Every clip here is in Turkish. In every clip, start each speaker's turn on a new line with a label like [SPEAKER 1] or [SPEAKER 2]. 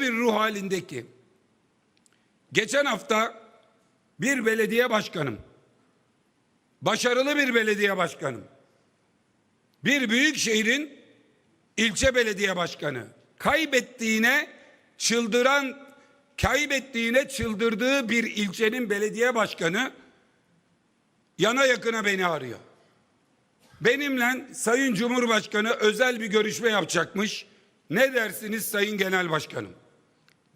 [SPEAKER 1] bir ruh halindeki. Geçen hafta bir belediye başkanım, başarılı bir belediye başkanım, bir büyük şehrin ilçe belediye başkanı kaybettiğine çıldıran, kaybettiğine çıldırdığı bir ilçenin belediye başkanı yana yakına beni arıyor. Benimle Sayın Cumhurbaşkanı özel bir görüşme yapacakmış. Ne dersiniz Sayın Genel Başkanım?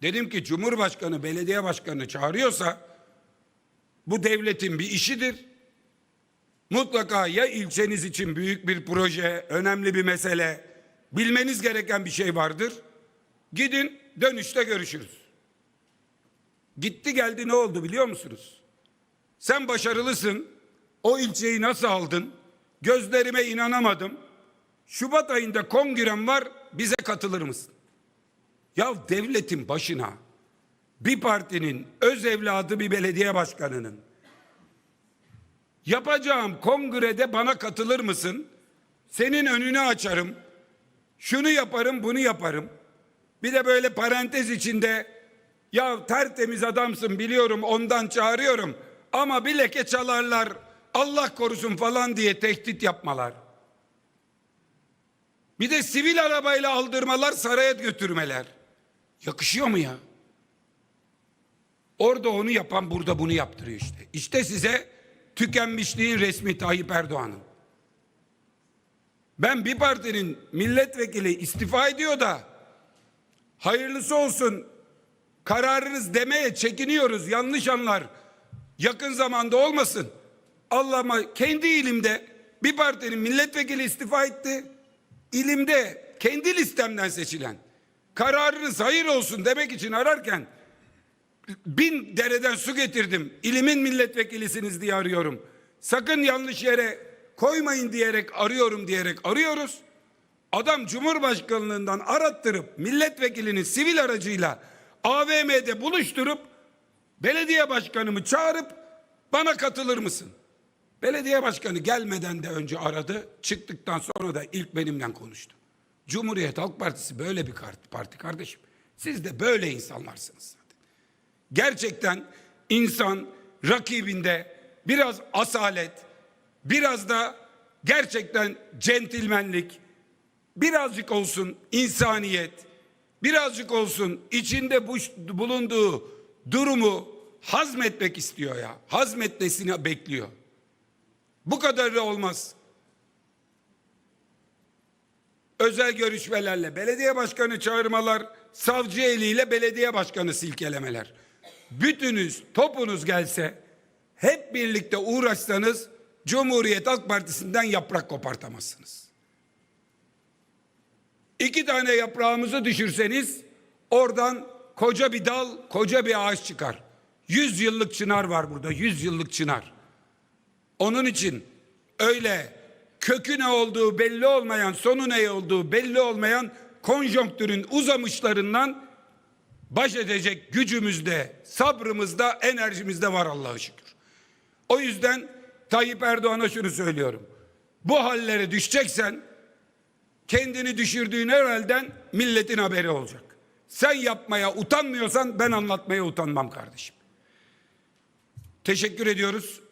[SPEAKER 1] Dedim ki Cumhurbaşkanı belediye başkanını çağırıyorsa bu devletin bir işidir. Mutlaka ya ilçeniz için büyük bir proje, önemli bir mesele, bilmeniz gereken bir şey vardır. Gidin dönüşte görüşürüz. Gitti geldi ne oldu biliyor musunuz? Sen başarılısın. O ilçeyi nasıl aldın? Gözlerime inanamadım. Şubat ayında kongrem var. Bize katılır mısın? Ya devletin başına bir partinin öz evladı bir belediye başkanının yapacağım kongrede bana katılır mısın? Senin önünü açarım. Şunu yaparım, bunu yaparım. Bir de böyle parantez içinde ya tertemiz adamsın biliyorum ondan çağırıyorum ama bir leke çalarlar Allah korusun falan diye tehdit yapmalar. Bir de sivil arabayla aldırmalar saraya götürmeler. Yakışıyor mu ya? Orada onu yapan burada bunu yaptırıyor işte. İşte size tükenmişliğin resmi Tayyip Erdoğan'ın. Ben bir partinin milletvekili istifa ediyor da hayırlısı olsun kararınız demeye çekiniyoruz yanlış anlar. Yakın zamanda olmasın. Allah'ıma kendi ilimde bir partinin milletvekili istifa etti. İlimde kendi listemden seçilen kararınız hayır olsun demek için ararken bin dereden su getirdim. İlimin milletvekilisiniz diye arıyorum. Sakın yanlış yere koymayın diyerek arıyorum diyerek arıyoruz. Adam Cumhurbaşkanlığından arattırıp milletvekilini sivil aracıyla AVM'de buluşturup belediye başkanımı çağırıp bana katılır mısın? Belediye başkanı gelmeden de önce aradı. Çıktıktan sonra da ilk benimle konuştu. Cumhuriyet Halk Partisi böyle bir parti kardeşim. Siz de böyle insanlarsınız zaten. Gerçekten insan rakibinde biraz asalet, biraz da gerçekten centilmenlik, birazcık olsun insaniyet, birazcık olsun içinde bu, bulunduğu durumu hazmetmek istiyor ya. Hazmetmesini bekliyor. Bu kadar da olmaz. Özel görüşmelerle belediye başkanı çağırmalar, savcı eliyle belediye başkanı silkelemeler. Bütünüz, topunuz gelse, hep birlikte uğraşsanız Cumhuriyet Halk Partisi'nden yaprak kopartamazsınız. İki tane yaprağımızı düşürseniz oradan koca bir dal, koca bir ağaç çıkar. Yüz yıllık çınar var burada, yüz yıllık çınar. Onun için öyle kökü ne olduğu belli olmayan, sonu ne olduğu belli olmayan konjonktürün uzamışlarından baş edecek gücümüzde, sabrımızda, enerjimizde var Allah'a şükür. O yüzden Tayyip Erdoğan'a şunu söylüyorum. Bu hallere düşeceksen kendini düşürdüğün evvelden milletin haberi olacak. Sen yapmaya utanmıyorsan ben anlatmaya utanmam kardeşim. Teşekkür ediyoruz.